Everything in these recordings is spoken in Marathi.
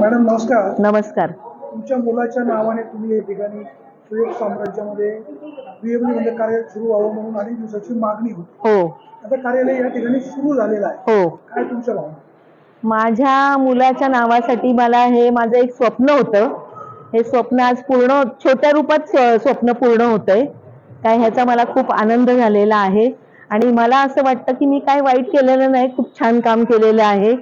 मॅडम नमस्कार. नमस्कार. तुमच्या मुलाच्या नावाने तुम्ही या ठिकाणी सुयोग साम्राज्यामध्ये बीएमडी मध्ये कार्य सुरू व्हावं म्हणून अनेक दिवसाची मागणी होती. हो. आता कार्यालय या ठिकाणी सुरू झालेलं आहे. हो. काय तुमच्या भावना? माझ्या मुलाच्या नावासाठी मला हे माझं एक स्वप्न होतं. हे स्वप्न आज पूर्ण छोट्या रूपात स्व- स्वप्न पूर्ण होतंय. काय ह्याचा मला खूप आनंद झालेला आहे. आणि मला असं वाटतं की मी काय वाईट केलेलं नाही खूप छान काम केलेलं आहे.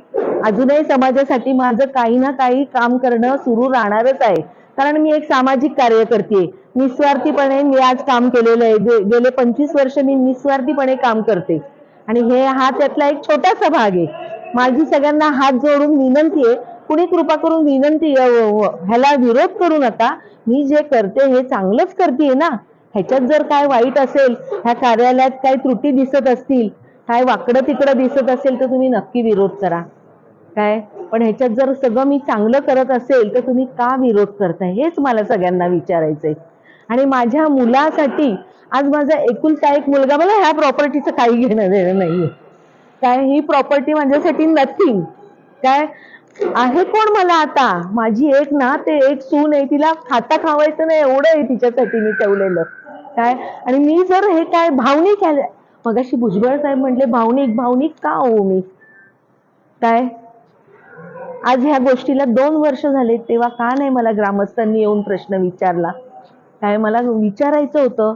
अजूनही समाजासाठी माझं काही ना काही काम करणं सुरू राहणारच आहे. कारण मी एक सामाजिक कार्य करते निस्वार्थीपणे मी आज काम केलेलं आहे. गेले पंचवीस वर्ष मी निस्वार्थीपणे काम करते. आणि हे हा त्यातला एक छोटासा भाग आहे. माझी सगळ्यांना हात जोडून विनंती आहे. कुणी कृपा करून विनंती ह्याला विरोध करू नका. मी जे करते हे चांगलंच करते ना. ह्याच्यात जर काय वाईट असेल ह्या कार्यालयात काय त्रुटी दिसत असतील काय वाकडं तिकडं दिसत असेल तर तुम्ही नक्की विरोध करा. काय? पण ह्याच्यात जर सगळं मी चांगलं करत असेल तर तुम्ही का विरोध करताय? हेच मला सगळ्यांना विचारायचंय. आणि माझ्या मुलासाठी आज माझा एकुलता एक मुलगा मला ह्या प्रॉपर्टीचं काही घेणं देणं नाहीये. काय? ही प्रॉपर्टी माझ्यासाठी नथिंग काय? आहे कोण मला आता? माझी एक ना ते एक सून आहे तिला खाता खावायचं नाही एवढं आहे तिच्यासाठी मी ठेवलेलं. काय? आणि मी जर हे काय भावनिक आहे मगाशी भुजबळ साहेब म्हटले भावनिक भावनिक का हो मी? काय? आज ह्या गोष्टीला दोन वर्ष झाले तेव्हा का नाही मला ग्रामस्थांनी येऊन प्रश्न विचारला? काय मला विचारायचं होतं?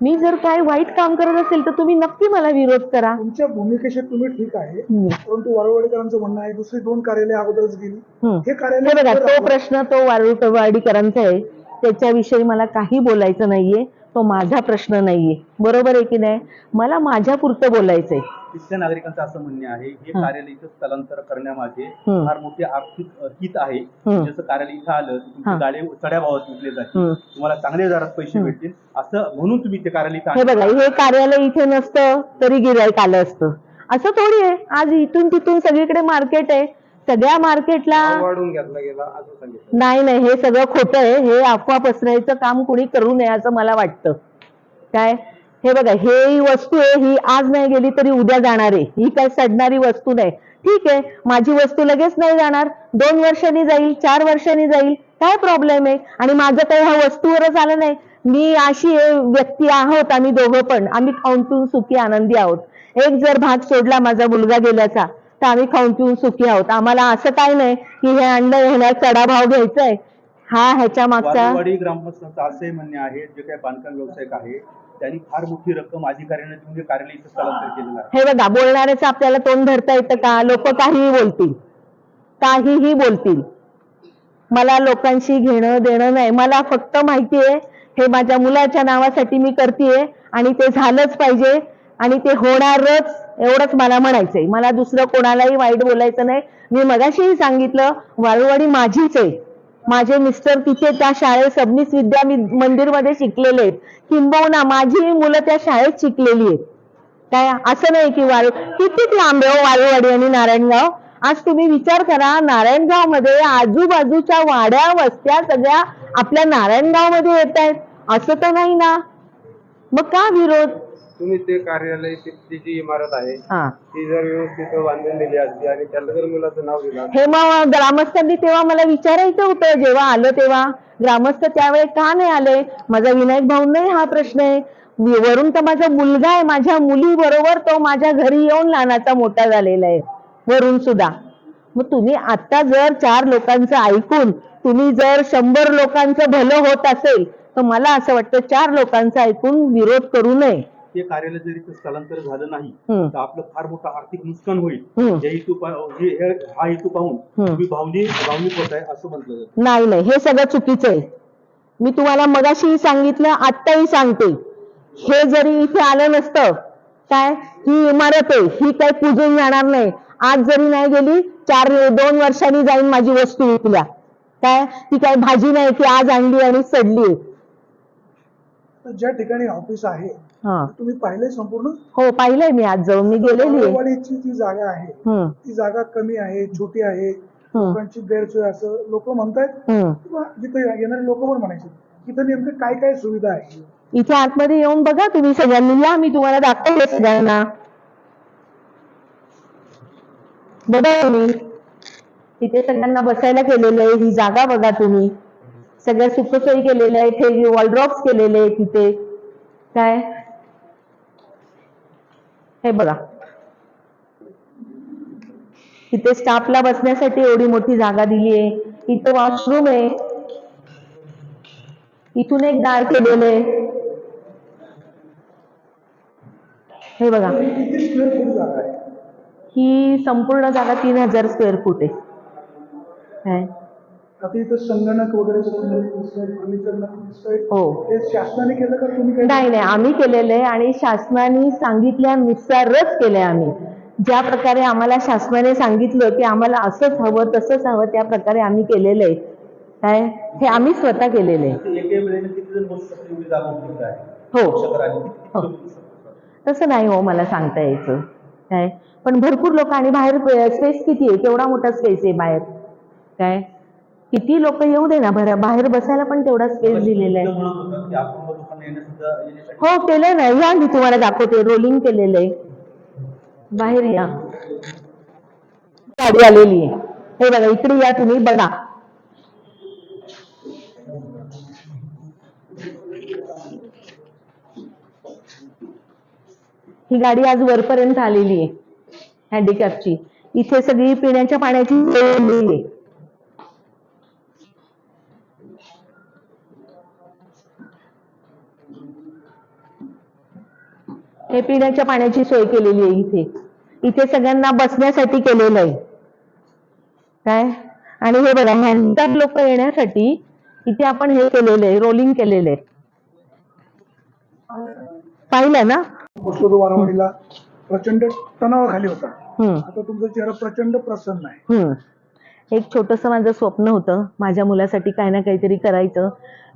मी जर काय वाईट काम करत असेल तर तुम्ही नक्की मला विरोध करा. तुमच्या भूमिकेशी तुम्ही ठीक आहे. परंतु वारवाडीकरांचं म्हणणं आहे दुसरी दोन कार्यालय अगोदरच गेली. हे कार्यालय बघा तो प्रश्न तो वारुळ वाडीकरांचा आहे. त्याच्याविषयी मला काही बोलायचं नाहीये. तो माझा प्रश्न नाहीये बरोबर आहे की नाही मला माझ्या पुरतं बोलायचंय तिथल्या नागरिकांचं असं म्हणणे आहे हे हं. कार्यालय इथं स्थलांतर करण्यामागे हं. फार मोठे आर्थिक अ, हित आहे हं. जसं कार्यालय इथं आलं तर तुमचे हं. गाडे चढ्या भावात विकले जातील हं. तुम्हाला चांगल्या दरात पैसे हं. भेटतील असं म्हणून तुम्ही ते कार्यालय इथं हे. बघा हे कार्यालय इथे नसतं तरी गिराईक आलं असतं असं थोडी आहे आज इथून तिथून सगळीकडे मार्केट आहे सगळ्या मार्केटला वाढवून घेतला गेला असं सांगितलं. नाही नाही हे सगळं खोटं आहे. हे अफवा पसरायचं काम कुणी करू नये असं मला वाटतं. काय? हे बघा हे ही वस्तू आहे ही आज नाही गेली तरी उद्या जाणार आहे. ही काय सडणारी वस्तू नाही. ठीक आहे माझी वस्तू लगेच नाही जाणार. दोन वर्षांनी जाईल चार वर्षांनी जाईल. काय प्रॉब्लेम आहे? आणि माझं काही ह्या वस्तूवरच आलं नाही. मी अशी व्यक्ती आहोत आम्ही दोघं पण. आम्ही खाऊन पिऊन सुखी आनंदी आहोत. एक जर भाग सोडला माझा मुलगा गेल्याचा तर आम्ही खाऊन पिऊन सुखी आहोत. आम्हाला असं काय नाही की हे अन्न ह्याला चढा भाव घ्यायचा आहे हा ह्याच्या मागचा वारवाडी ग्रामस्थांचं असंही म्हणणे आहे जे काही बांधकाम व्यावसायिक आहे त्यांनी फार मोठी रक्कम अधिकाऱ्यांना देऊन हे कार्यालय इथं स्थलांतर केलेलं आहे. हे बघा बोलणाऱ्याचं आपल्याला तोंड धरता येतं का? लोक काहीही बोलतील. काहीही बोलतील. मला लोकांशी घेणं देणं नाही. मला फक्त माहिती आहे हे माझ्या मुलाच्या नावासाठी मी करतेय आणि ते झालंच पाहिजे. आणि ते होणारच एवढंच मला म्हणायचंय. मला दुसरं कोणालाही वाईट बोलायचं नाही. मी मगाशीही सांगितलं वाळूवाडी माझीच आहे. माझे मिस्टर तिथे त्या शाळेत सबनीस विद्या मंदिरमध्ये शिकलेले आहेत. किंबहुना माझी मुलं त्या शाळेत शिकलेली आहेत. काय असं नाही की वाळू किती लांब आहे हो वाळूवाडी आणि नारायणगाव? आज तुम्ही विचार करा नारायणगावमध्ये आजूबाजूच्या वाड्या वस्त्या सगळ्या आपल्या नारायणगावमध्ये येत आहेत. असं तर नाही ना? मग का विरोध? तुम्ही ते कार्यालय ती ती जी इमारत आहे हा. ती जर व्यवस्थित बांधून दिली असती आणि त्याला जर मुलाचं नाव दिलं हे मग ग्रामस्थांनी तेव्हा मला विचारायचं होतं जेव्हा आलं तेव्हा. ग्रामस्थ त्यावेळी का नाही आले? माझा विनायक भाऊ नाही हा प्रश्न आहे. वि- वरून तर माझा मुलगा आहे माझ्या मुली बरोबर तो माझ्या घरी येऊन लहानाचा मोठा झालेला आहे. वरून सुद्धा. मग तुम्ही आता जर चार लोकांचं ऐकून तुम्ही जर शंभर लोकांचं भलं होत असेल तर मला असं वाटतं चार लोकांचं ऐकून विरोध करू नये. हे कार्यालय जर स्थलांतर झालं नाही हम्म. तर आपलं फार मोठं आर्थिक नुकसान होईल. हम्म. हे हेतू पा- हे हे- हा हेतू पाहून हम्म. तुम्ही भावनिक भावनिक होत आहे असं म्हटलं जातं. नाही नाही. हे सगळं चुकीचं आहे. मी तुम्हाला मगाशीही सांगितलं आत्ताही सांगते. हे जरी इथे आलं नसतं काय? ही इमारत आहे. ही काही पुजून जाणार नाही. आज जरी नाही गेली चार दोन वर्षांनी जाईन माझी वस्तू विकल्या. काय? ती काय भाजी नाही की आज आणली आणि सडली. तर ज्या ठिकाणी ऑफिस आहे हा. तुम्ही पाहिले संपूर्ण? हो पाहिलंय मी आज जाऊन. मी गेलेली आहे. जी जागा आहे ती जागा कमी आहे छोटी आहे लोकांची गैरसोय असं लोक म्हणतायत. किंवा जिथे येणारे लोक पण म्हणायचे तिथं नेमकं काय काय सुविधा आहे? इथे आतमध्ये येऊन बघा तुम्ही सगळ्यांनी. या मी तुम्हाला दाखवते सगळ्यांना. बघा तुम्ही. इथे सगळ्यांना बसायला केलेलं आहे. ही जागा बघा तुम्ही. सगळ्या सुखसोयी केलेल्या आहेत हे वॉलड्रॉप्स केलेले आहेत तिथे काय? हे बघा. इथे स्टाफला बसण्यासाठी एवढी मोठी जागा दिली आहे. इथं वॉशरूम आहे. इथून एक दार केलेलं आहे. हे बघा. ही संपूर्ण जागा तीन हजार स्क्वेअर फूट आहे. काय? आता इथं संगणक वगैरे फर्निचर दिसतंय हो. हे शासनाने केलं का तुम्ही काही? नाही नाही आम्ही केलेलं आहे आणि शासनाने सांगितल्यानुसारच केलंय आम्ही. ज्या प्रकारे आम्हाला शासनाने सांगितलं की आम्हाला असंच हवं तसंच हवं त्या प्रकारे आम्ही केलेलं आहे. काय? हे आम्ही स्वतः केलेलं आहे. एके वेळेला किती जण बसू शकतो एवढी जागा उपलब्ध आहे हो. शहर आणि किती हो. किती बसू शकतो? तसं नाही हो मला सांगता यायचं. काय? पण भरपूर लोक आणि बाहेर स्पेस किती आहे? केवढा मोठा स्पेस आहे बाहेर? काय? किती लोक येऊ दे ना बरं बाहेर बसायला पण तेवढा स्पेस दिलेला आहे. हो केलं ना. या मी तुम्हाला दाखवते. रोलिंग केलेलं आहे. बाहेर या. गाडी आलेली आहे. हे बघा इकडे या तुम्ही बघा. ही गाडी आज वरपर्यंत आलेली आहे. हँडिकॅपची इथे सगळी पिण्याच्या पाण्याची सोय आहे. हे पिण्याच्या पाण्याची सोय केलेली आहे इथे. इथे सगळ्यांना बसण्यासाठी केलेलं आहे. काय? आणि हे बघा हँडकॅप लोक येण्यासाठी इथे आपण हे केलेलं आहे रोलिंग केलेलं आहे. पाहिलं ना? वारवाडीला प्रचंड तणावाखाली होता. आता तुमचा चेहरा प्रचंड प्रसन्न आहे. एक छोटंसं माझं स्वप्न होतं. माझ्या मुलासाठी काय ना काहीतरी करायचं.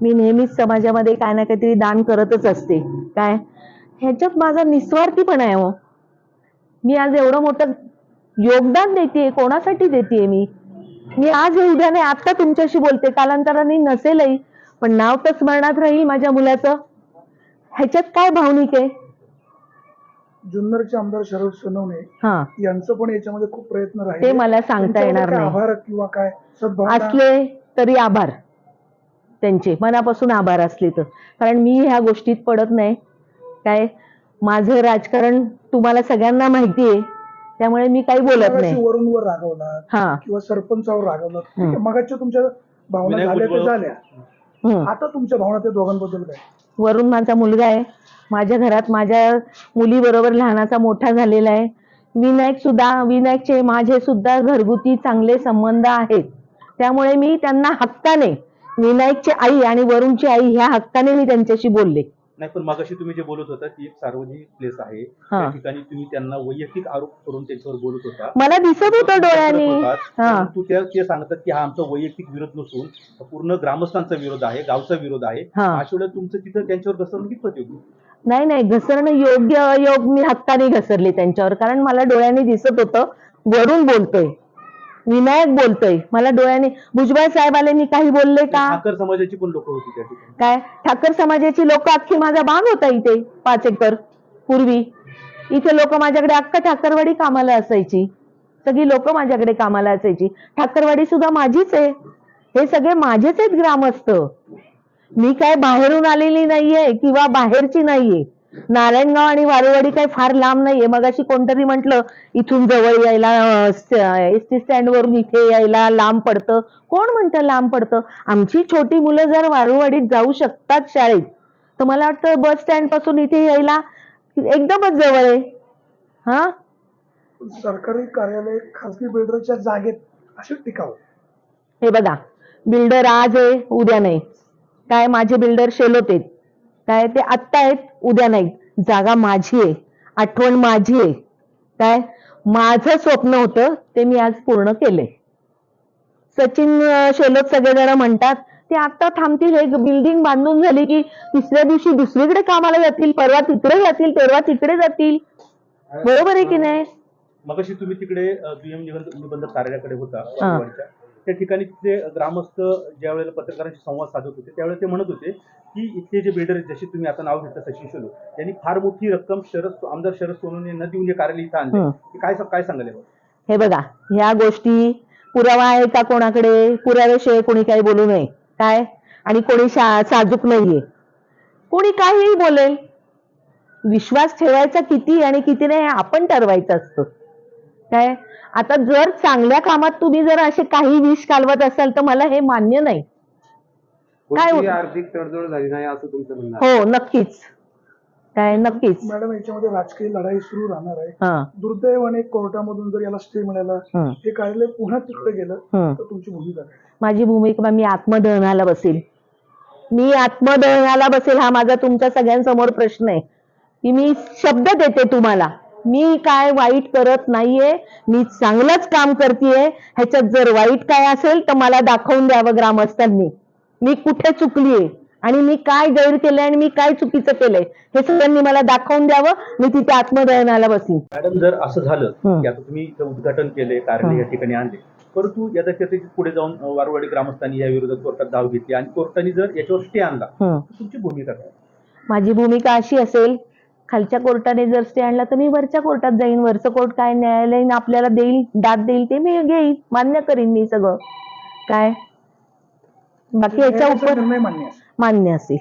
मी नेहमीच समाजामध्ये काय ना काहीतरी दान करतच असते. काय? ह्याच्यात माझा निस्वार्थीपणा आहे हो. मी आज एवढं मोठं योगदान देते कोणासाठी देते मी? मी आज हे उद्या नाही आत्ता तुमच्याशी बोलते. कालांतराने नसेलही पण नाव तर स्मरणात राहील माझ्या मुलाचं. ह्याच्यात काय भावनिक आहे? जुन्नरचे आमदार शरद सोनवणे हा. यांचं पण याच्यामध्ये खूप प्रयत्न राहिले. ते मला सांगता येणार नाही. आभार किंवा काय असले तरी आभार. त्यांचे. मनापासून आभार असले तर. कारण मी ह्या गोष्टीत पडत नाही. काय माझं राजकारण तुम्हाला सगळ्यांना माहिती आहे त्यामुळे मी काही बोलत नाही. वरून वर रागवला हा. किंवा सरपंचावर रागवला हम्म. मगाच्या तुमच्या भावना झाल्या भुजबळ- झाल्या. हम्म. आता तुमच्या भावना त्या दोघांबद्दल काय? वरून माझा मुलगा आहे. माझ्या घरात माझ्या मुलीबरोबर लहानाचा मोठा झालेला आहे. विनायक सुद्धा विनायकचे माझे सुद्धा घरगुती चांगले संबंध आहेत. त्यामुळे मी त्यांना हक्काने विनायकची आई आणि वरुणची आई ह्या हक्काने मी त्यांच्याशी बोलले. नाही पण मगाशी तुम्ही जे बोलत होता ती एक सार्वजनिक प्लेस आहे. हा. त्या ठिकाणी तुम्ही त्यांना वैयक्तिक आरोप करून त्यांच्यावर बोलत होता. मला दिसत होतं डोळ्यांनी. हा. तू त्या ते सांगतात की हा आमचा वैयक्तिक विरोध नसून पूर्ण ग्रामस्थांचा विरोध आहे गावचा विरोध आहे. हा. अशा वेळेला तुमचं तिथं त्यांच्यावर घसरण कितपत होती? नाही नाही घसरणं योग्य योग मी हक्काने घसरले त्यांच्यावर. कारण मला डोळ्यांनी दिसत होतं वरून बोलतोय. विनायक बोलतोय. मला डोळ्याने भुजबळ साहेब आले मी काही बोलले का? ठाकर समाजाची पण लोक होती त्या ठिकाणी. काय? ठाकर समाजाची लोक अख्खी माझा भाग होता इथे पाच एकर पूर्वी. इथे लोक माझ्याकडे अख्खा ठाकरवाडी कामाला असायची. सगळी लोक माझ्याकडे कामाला असायची. ठाकरवाडी सुद्धा माझीच आहे. हे सगळे माझेच आहेत ग्रामस्थ. मी काय बाहेरून आलेली नाहीये किंवा बाहेरची नाहीये. नारायणगाव आणि वारेवाडी काही फार लांब नाहीये. मग अशी कोणतरी म्हटलं इथून जवळ यायला एस टी स्टँड वरून इथे यायला लांब पडतं. कोण म्हणतं लांब पडतं? आमची छोटी मुलं जर वारुवाडीत जाऊ शकतात शाळेत तर मला वाटतं बस स्टँडपासून इथे यायला एकदमच जवळ आहे. हा? सरकारी कार्यालय खासगी बिल्डरच्या जागेत असे टिकाव. हे बघा बिल्डर आज आहे उद्या नाही. काय माझे बिल्डर शेलोत आहेत काय ते आत्ता आहेत उद्या नाही जागा माझी आहे आठवण माझी आहे. काय? माझं स्वप्न होतं ते मी आज पूर्ण केलंय. सचिन शेलोत सगळेजण म्हणतात ते आता थांबतील हे बिल्डिंग बांधून झाली की तिसऱ्या दिवशी दुसरीकडे कामाला जातील परवा तिकडे जातील तेव्हा तिकडे जातील. बरोबर आहे की नाही? मगाशी तुम्ही तिकडे दुय्यम निबंध कार्यालयाकडे होता. त्या ठिकाणी तिथे ग्रामस्थ ज्या वेळेला पत्रकारांशी संवाद साधत होते त्यावेळेला ते म्हणत होते की इथले जे बिल्डर जसे तुम्ही आता नाव घेतलं सचिन शेलो यांनी फार मोठी रक्कम शरद आमदार शरद सोनवणे यांना देऊन जे कार्यालय इथं आणले काय काय सांगाल? हे बघा ह्या गोष्टी पुरावा आहे का कोणाकडे? पुराव्याशिवाय कोणी काही बोलू नये. काय? आणि कोणी साजूक नाहीये. कोणी काहीही बोलेल. विश्वास ठेवायचा किती आणि किती नाही आपण ठरवायचं असतं. काय? आता जर चांगल्या कामात तुम्ही जर असे काही विष कालवत असाल तर मला हे मान्य नाही. काय? आर्थिक तडजोड झाली नाही असं तुमचं म्हणणं आहे. हो नक्कीच. काय नक्कीच. मॅडम याच्यामध्ये राजकीय लढाई सुरू राहणार आहे. हा. दुर्दैवाने कोर्टामधून जर याला स्टे मिळाला हं, कार्यालय पुन्हा तिकडे गेलं हं. तर तुमची भूमिका काय? माझी भूमिका मी आत्मदहनाला बसेल. मी आत्मदहनाला बसेल हा माझा तुमच्या सगळ्यांसमोर प्रश्न आहे. की मी शब्द देते तुम्हाला. मी काय वाईट करत नाहीये मी चांगलंच काम करतेय ह्याच्यात जर वाईट काय असेल तर मला दाखवून द्यावं ग्रामस्थांनी मी कुठे चुकलीये आणि मी काय गैर केलंय आणि मी काय चुकीचं केलंय हे सगळ्यांनी मला दाखवून द्यावं मी तिथे आत्मदहनाला बसीन मॅडम जर असं झालं. की आता तुम्ही इथं उद्घाटन केले कार्यालय. या ठिकाणी आणले परंतु या त्याच्या पुढे जाऊन वारवाडी ग्रामस्थांनी या विरोधात कोर्टात धाव घेतली आणि कोर्टाने जर याच्यावर स्टे आणला. तर तुमची भूमिका काय माझी भूमिका अशी असेल खालच्या कोर्टाने जर स्टे आणला तर मी वरच्या कोर्टात जाईन. वरचं कोर्ट काय न्यायालयीन आपल्याला देईल दाद देईल ते मी घेईन. मान्य करीन मी सगळं. काय? बाकी याच्या उपर मान्य असेल.